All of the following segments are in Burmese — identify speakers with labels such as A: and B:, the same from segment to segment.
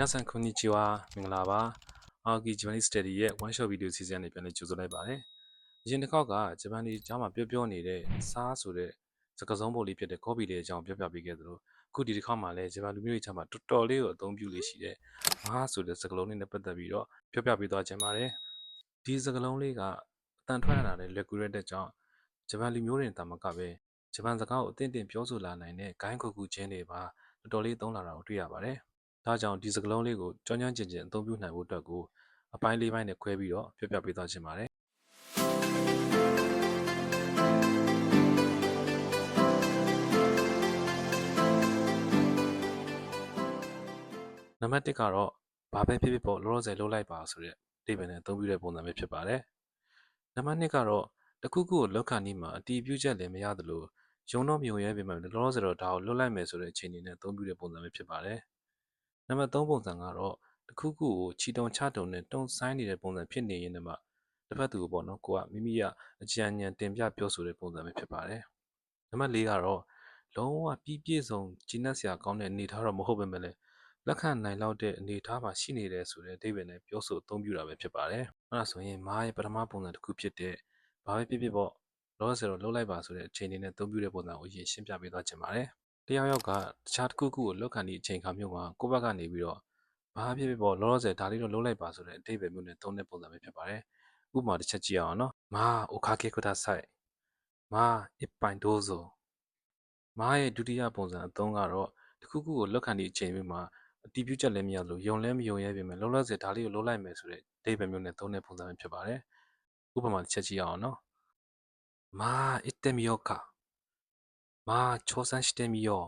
A: နာဆန်ခွန်နီချီဝါမင်္ဂလာပါအာဂီဂျပန်နီစတဒီရဲ့ one shot video စီစဉ်နေပြန်လေးကြိုဆိုလိုက်ပါတယ်အရင်တစ်ခေါက်ကဂျပန်ဒီကြားမှာပြောပြောနေတဲ့စားဆိုတဲ့စကားစုံးပုံလေးဖြစ်တဲ့ copy လေးအကြောင်းပြောပြပေးခဲ့သလိုအခုဒီတစ်ခေါက်မှာလည်းဂျပန်လူမျိုးတွေကြားမှာတော်တော်လေးကိုအသုံးပြုလေးရှိတဲ့မားဆိုတဲ့စကားလုံးလေးနဲ့ပတ်သက်ပြီးတော့ပြောပြပေးသွားခြင်းပါတယ်ဒီစကားလုံးလေးကအတန်ထွက်လာတဲ့ liquid တဲ့ကြောင့်ဂျပန်လူမျိုးတွေတာမကပဲဂျပန်စကားကိုအသင့်တင်ပြောဆိုလာနိုင်တဲ့ဂိုင်းခုခုချင်းတွေပါတော်တော်လေးသုံးလာတာကိုတွေ့ရပါတယ် ဒါကြောင့်ဒီစကလုံးလေးကိုကြောင်းကြောင်းကျင်ကျင်အသုံးပြုနိုင်ဖို့အတွက်ကိုအပိုင်းလေးပိုင်းနဲ့ခွဲပြီးတော့ပြောပြပေးသွားချင်ပါတယ်နံပါတ်1ကတော့ဘာပဲဖြစ်ဖြစ်ပေါ့လောလောဆယ်လုပ်လိုက်ပါဆိုတဲ့အိဗယ်နဲ့အသုံးပြုတဲ့ပုံစံပဲဖြစ်ပါတယ်နံပါတ်2ကတော့တခုခုကိုလောက်ခဏီးမှာအတီးပြုချက်လည်းမရသလိုရုံတော့မြုံရဲပေမဲ့လောလောဆယ်တော့ဒါကိုလွတ်လိုက်မယ်ဆိုတဲ့အခြေအနေနဲ့အသုံးပြုတဲ့ပုံစံပဲဖြစ်ပါတယ် နံပါတ်3ပုံစံကတော့တခုခုကိုချီတုံချတုံနဲ့တုံဆိုင်နေတဲ့ပုံစံဖြစ်နေရင်တည်းမှတစ်ဖက်သူကိုပေါ့နော်ကိုကမိမိကအကြံဉာဏ်တင်ပြပြောဆိုတဲ့ပုံစံပဲဖြစ်ပါတယ်နံပါတ်4ကတော့လုံးဝပြီးပြည့်စုံကျဉ်းစရာကောင်းတဲ့အနေထားတော့မဟုတ်ပဲမဲ့လည်းလက်ခံနိုင်လောက်တဲ့အနေအထားမှာရှိနေတယ်ဆိုတဲ့အဓိပ္ပာယ်နဲ့ပြောဆိုအသုံးပြုတာပဲဖြစ်ပါတယ်။အဲဒါဆိုရင်မားရဲ့ပထမပုံစံတစ်ခုဖြစ်တဲ့ဘာပဲဖြစ်ဖြစ်ပေါ့လောဆယ်တော့လှုပ်လိုက်ပါဆိုတဲ့အခြေအနေနဲ့အသုံးပြုတဲ့ပုံစံကိုအရင်ရှင်းပြပေးသွားချင်ပါတယ်။ တယောက်ယောက်ကတခြားတစ်ခုခုကိုလောက်ခံသည့်အချိန်ခါမျိုးမှာကိုယ့်ဘက်ကနေပြီးတော့ဘာဖြစ်ဖြစ်ပေါ့လောလောဆယ်ဒါလေးတော့လှုပ်လိုက်ပါဆိုတဲ့အဓိပ္ပာယ်မျိုးနဲ့သုံးတဲ့ပုံစံပဲဖြစ်ပါတယ်။ဥပမာတစ်ချက်ကြည့်အောင်နော်။မာအိုခါကေကူဒါဆိုင်။မာအစ်ပိုင်ဒိုဇိုမာရဲ့ဒုတိယပုံစံအသုံးကတော့တခုခုကိုလောက်ခံသည့်အချိန်မျိုးမှာအတီးပြုချက်လည်းမရလို့ယုံလည်းမယုံရဲပြင်မဲ့လောလောဆယ်ဒါလေးကိုလှုပ်လိုက်မယ်ဆိုတဲ့အဓိပ္ပာယ်မျိုးနဲ့သုံးတဲ့ပုံစံပဲဖြစ်ပါတယ်။ဥပမာတစ်ချက်ကြည့်အောင်နော်။မာအစ်တမီယောကာ မာချောဆန်းစတမီယော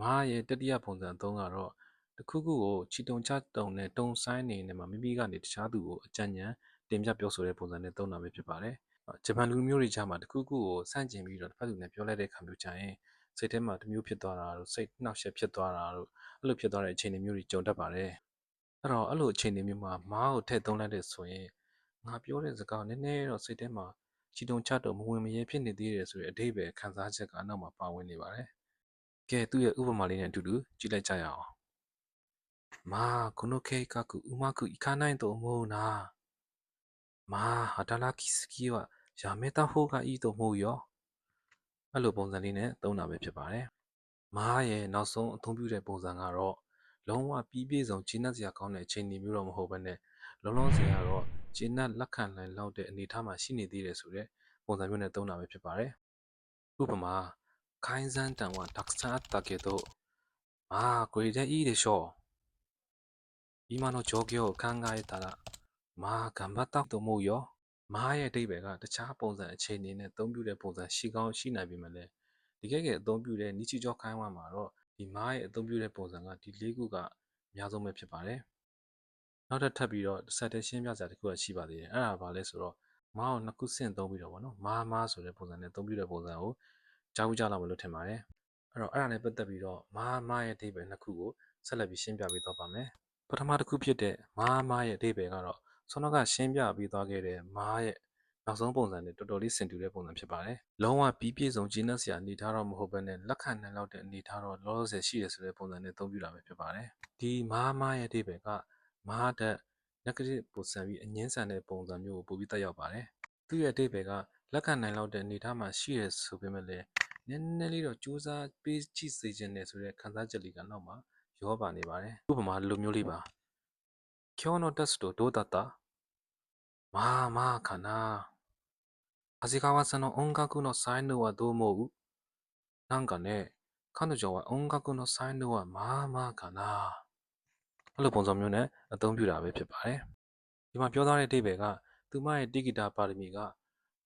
A: မာရဲ့တတိယပုံစံအသုံးကတော့တခုခုကိုချီတုံချတုံနဲ့တုံဆိုင်နေနေမှာမိမိကနေတခြားသူကိုအကြံဉာဏ်တင်ပြပြောဆိုတဲ့ပုံစံနဲ့သုံးတာပဲဖြစ်ပါတယ်။ဂျပန်လူမျိုးတွေကြားမှာတခုခုကိုဆန့်ကျင်ပြီးတော့တစ်ဖက်သူနဲ့ပြောလိုက်တဲ့ခံမျိုးချင်ရင်စိတ်ထဲမှာတမျိုးဖြစ်သွားတာတို့စိတ်နှောက်ယှက်ဖြစ်သွားတာတို့အဲ့လိုဖြစ်သွားတဲ့အခြေအနေမျိုးတွေကြုံတတ်ပါတယ်။အဲ့တော့အဲ့လိုအခြေအနေမျိုးမှာမားကိုထည့်သုံးလိုက်တဲ့ဆိုရင်ငါပြောတဲ့စကားနည်းနည်းတော့စိတ်ထဲမှာ ချီတုံချတုံမဝင်မရဲဖြစ်နေသေးတယ်ဆိုတဲ့အဓိပ္ပာယ်ခံစားချက်ကအနောက်မှာပါဝင်နေပါတယ်။ကဲသူ့ရဲ့ဥပမာလေးနဲ့အတူတူကြည့်လိုက်ကြရအောင်။まあ、この計画うまくいかないと思うな。まあ、働きすぎはやめた方がいいと思うよ。အဲ့လိုပုံစံလေးနဲ့သုံးတာပဲဖြစ်ပါတယ်။မားရဲ့နောက်ဆုံးအသုံးပြုတဲ့ပုံစံကတော့လုံးဝပြီးပြည့်စုံကျဉ်းတ်စရာကောင်းတဲ့အချိန်တွေမျိုးတော့မဟုတ်ဘဲနဲ့လုံးလုံးစရာတော့ ကျဉ်းတ်လက်ခံနိုင်လောက်တဲ့အနေအထားမှာရှိနေသေးတယ်ဆိုတဲ့ပုံစံမျိုးနဲ့သုံးတာပဲဖြစ်ပါတယ်။ဥပမာ改善点はたくさんあったけど、まあこれでいいでしょう。今の状況を考えたら、まあ頑張ったと思うよ。မားရဲ့အဓိပ္ပာယ်ကတခြားပုံစံအခြေအနေနဲ့အသုံးပြုတဲ့ပုံစံရှိကောင်းရှိနိုင်ပေမဲ့လည်းတကယ်ကအသုံးပြုတဲ့နီချီကျော်ခိုင်းဝမ်းမှာတော့ဒီမားရဲ့အသုံးပြုတဲ့ပုံစံကဒီလေးခုကအများဆုံးပဲဖြစ်ပါတယ်။ နောက်တစ်ထပ်ပြီးတော့ဆက်တဲ့ရှင်းပြစရာတစ်ခုကရှိပါသေးတယ်။အဲ့ဒါဘာလဲဆိုတော့မားကိုနှစ်ခုဆင့်သုံးပြီးတော့ဗောနော်။မားမားဆိုတဲ့ပုံစံနဲ့အသုံးပြုတဲ့ပုံစံကိုကြားဦးကြလာမလို့ထင်ပါတယ်။အဲ့တော့အဲ့ဒါနဲ့ပတ်သက်ပြီးတော့မားမားရဲ့အဓိပ္ပာယ်နှစ်ခုကိုဆက်လက်ပြီးရှင်းပြပေးတော့ပါမယ်။ပထမတစ်ခုဖြစ်တဲ့မားမားရဲ့အဓိပ္ပာယ်ကတော့ဆောနောကရှင်းပြပေးသွားခဲ့တဲ့မားရဲ့နောက်ဆုံးပုံစံနဲ့တော်တော်လေးဆင်တူတဲ့ပုံစံဖြစ်ပါတယ်။လုံးဝပြီးပြည့်စုံကျင်းစရာအနေထားတော့မဟုတ်ဘဲနဲ့လက်ခံနိုင်လောက်တဲ့အနေထားတော့လောလောဆယ်ရှိရဆိုတဲ့ပုံစံနဲ့သုံးပြတာပဲဖြစ်ပါတယ်။ဒီမားမားရဲ့အဓိပ္ပာယ်က မားတဲ့ negative ပုံစံပြီးအငင်းဆန်တဲ့ပုံစံမျိုးကိုပို့ပြီးတက်ရောက်ပါတယ်။သူ့ရဲ့အဓိပ္ပာယ်ကလက်ခံနိုင်လောက်တဲ့အနေထားမှာရှိရဆိုပေမဲ့လည်းနည်းနည်းလေးတော့စူးစမ်းပေးကြည့်စေခြင်းနဲ့ဆိုတဲ့ခံစားချက်လေးကနောက်မှာရောပါနေပါတယ်။ဥပမာလိုမျိုးလေးပါ။今日のテストどうだったまあまあかな。長谷川さんの音楽の才能はどう思うなんかね、彼女は音楽の才能はまあまあかな。 အဲ့လိုပုံစံမျိုးနဲ့အသုံးပြုတာပဲဖြစ်ပါတယ်။ဒီမှာပြောထားတဲ့အဓိပ္ပာယ်ကသူမရဲ့တိဂီတာပါရမီက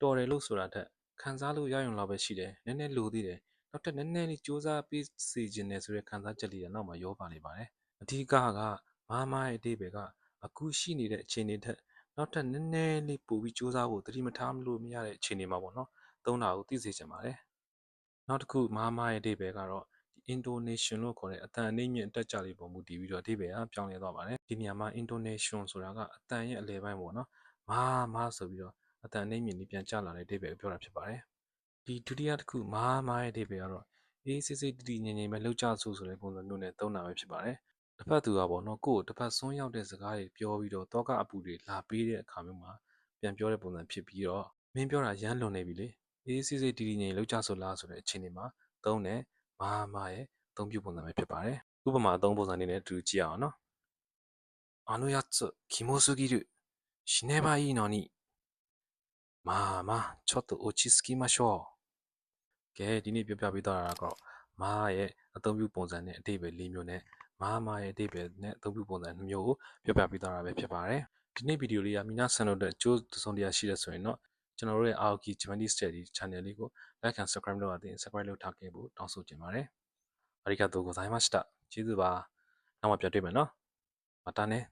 A: တော်တယ်လို့ဆိုတာထက်ခံစားလို့ရရုံလောက်ပဲရှိတယ်။နည်းနည်းလိုသေးတယ်။နောက်ထပ်နည်းနည်းလေးစူးစမ်းပြီးစီခြင်းနဲ့ဆိုတဲ့ခံစားချက်လေးကနောက်မှာရောပါနေပါတယ်။အဓိကကမားမားရဲ့အဓိပ္ပာယ်ကအခုရှိနေတဲ့အခြေအနေထက်နောက်ထပ်နည်းနည်းလေးပိုပြီးစူးစမ်းဖို့သတိမထားလို့မရတဲ့အခြေအနေမှာပေါ့နော်။သုံးတာကိုသိစေချင်ပါတယ်။နောက်တစ်ခုမားမားရဲ့အဓိပ္ပာယ်ကတော့ဒီ intonation လို့ခေါ်တဲ့အတန်အနှိမ့်မြင့်အတက်ကြလေးပုံမူတည်ပြီးတော့အဓိပ္ပာယ်ကပြောင်းလဲသွားပါတယ်။ဒီနေရာမှာ intonation ဆိုတာကအတန်ရဲ့အလယ်ပိုင်းပေါ့နော်။မားမားဆိုပြီးတော့အတန်အနှိမ့်မြင့်လေးပြန်ကျလာတဲ့အဓိပ္ပာယ်ကိုပြောတာဖြစ်ပါတယ်။ဒီဒုတိယတစ်ခုမားမားရဲ့အဓိပ္ပာယ်ကတော့အေးစစ်စစ်တည်တည်ငြိမ်ငြိမ်ပဲလှုပ်ကြဆိုဆိုတဲ့ပုံစံမျိုးနဲ့သုံးတာပဲဖြစ်ပါတယ်တစ်ဖက်သူကပေါ့နော်ကိုယ့်ကိုတစ်ဖက်ဆွန်းရောက်တဲ့စကားတွေပြောပြီးတော့တောကအပူတွေလာပေးတဲ့အခါမျိုးမှာပြန်ပြောတဲ့ပုံစံဖြစ်ပြီးတော့မင်းပြောတာရမ်းလွန်နေပြီလေအေးစစ်စစ်တီတီငိမ်လောက်ကြဆိုလားဆိုတဲ့အချိန်ဒီမှာသုံးတယ် မာမာရဲ့အသုံးပြုပုံစံပဲဖြစ်ပါတယ်ဥပမာအသုံးပုံစံလေးနဲ့အတူတူကြည့်အောင်နော်あのやつキモすぎる死ねばいいのにまあまあちょっと落ち着きましょうကဲဒီနေ့ပြောပြပေးသွားတာကတော့မာရဲ့အသုံးပြုပုံစံနဲ့အတိတ်ပဲ၄မျိုးနဲ့မာမာရဲ့အတိတ်ပဲနဲ့အသုံးပြုပုံစံ၂မျိုးကိုပြောပြပေးသွားတာပဲဖြစ်ပါတယ်ဒီနေ့ဗီဒီယိုလေးကမိနာဆန်တို့အတွက်အကျိုးတစ်စုံတစ်ရာရှိတဲ့ဆိုရင်တော့ကျွန်တော်တို့ရဲ့ Aoki Japanese Study Channel လေးကို like and subscribe လုပ်ရသေးရင် subscribe လုပ်ထားခဲ့ဖို့တောင်းဆိုချင်ပါတယ်။အရိကတိုဂိုဇိုင်းမစတာကျေးဇူးပါ။နောက်မှပြန်တွေ့မယ်နော်။မတားနဲ့